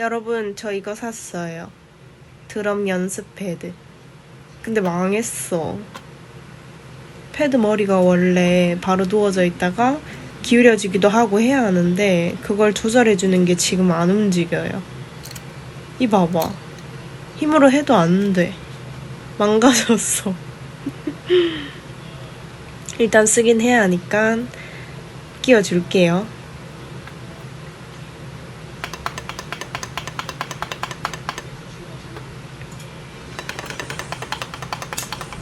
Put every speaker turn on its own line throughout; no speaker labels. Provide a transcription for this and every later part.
여러분 저 이거 샀어요. 드럼 연습 패드. 근데 망했어. 패드 머리가 원래 바로 누워져 있다가 기울여지기도 하고 해야 하는데 그걸 조절해주는 게 지금 안 움직여요. 이 봐봐. 힘으로 해도 안 돼. 망가졌어. 일단 쓰긴 해야 하니까 끼워줄게요.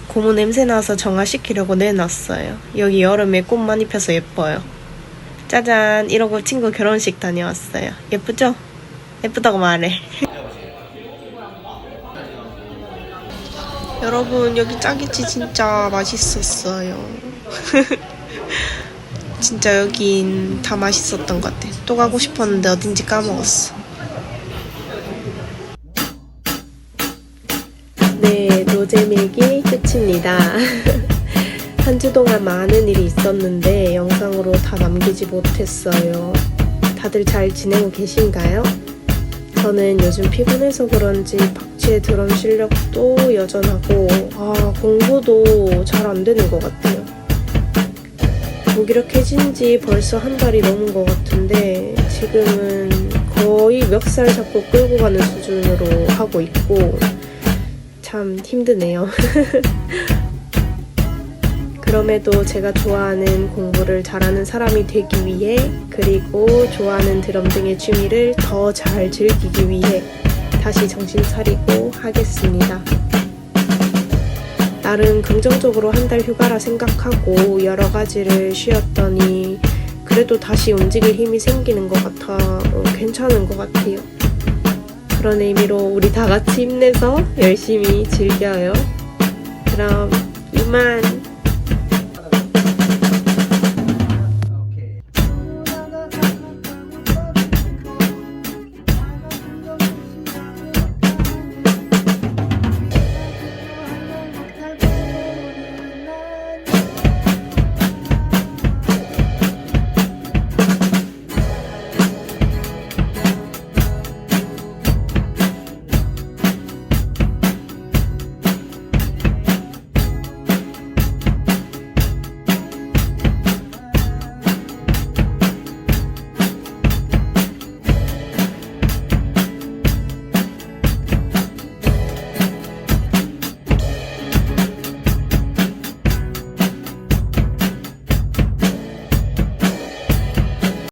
고무 냄새 나서 정화시키려고 내놨어요. 여기 여름에 꽃 많이 펴서 예뻐요. 짜잔! 이러고 친구 결혼식 다녀왔어요. 예쁘죠? 예쁘다고 말해. 여러분, 여기 짜게치 진짜 맛있었어요. 진짜 여긴 다 맛있었던 것 같아. 또 가고 싶었는데 어딘지 까먹었어. 네, 노잼일기 끝입니다. 한 주 동안 많은 일이 있었는데 영상으로 다 남기지 못했어요. 다들 잘 지내고 계신가요? 저는 요즘 피곤해서 그런지 박치의 드럼 실력도 여전하고 아, 공부도 잘 안 되는 것 같아요. 무기력해진 지 벌써 한 달이 넘은 것 같은데 지금은 거의 멱살 잡고 끌고 가는 수준으로 하고 있고 참 힘드네요. 그럼에도 제가 좋아하는 공부를 잘하는 사람이 되기 위해 그리고 좋아하는 드럼 등의 취미를 더 잘 즐기기 위해 다시 정신 차리고 하겠습니다. 나름 긍정적으로 한 달 휴가라 생각하고 여러 가지를 쉬었더니 그래도 다시 움직일 힘이 생기는 것 같아 어, 괜찮은 것 같아요. 그런 의미로 우리 다 같이 힘내서 열심히 즐겨요. 그럼 이만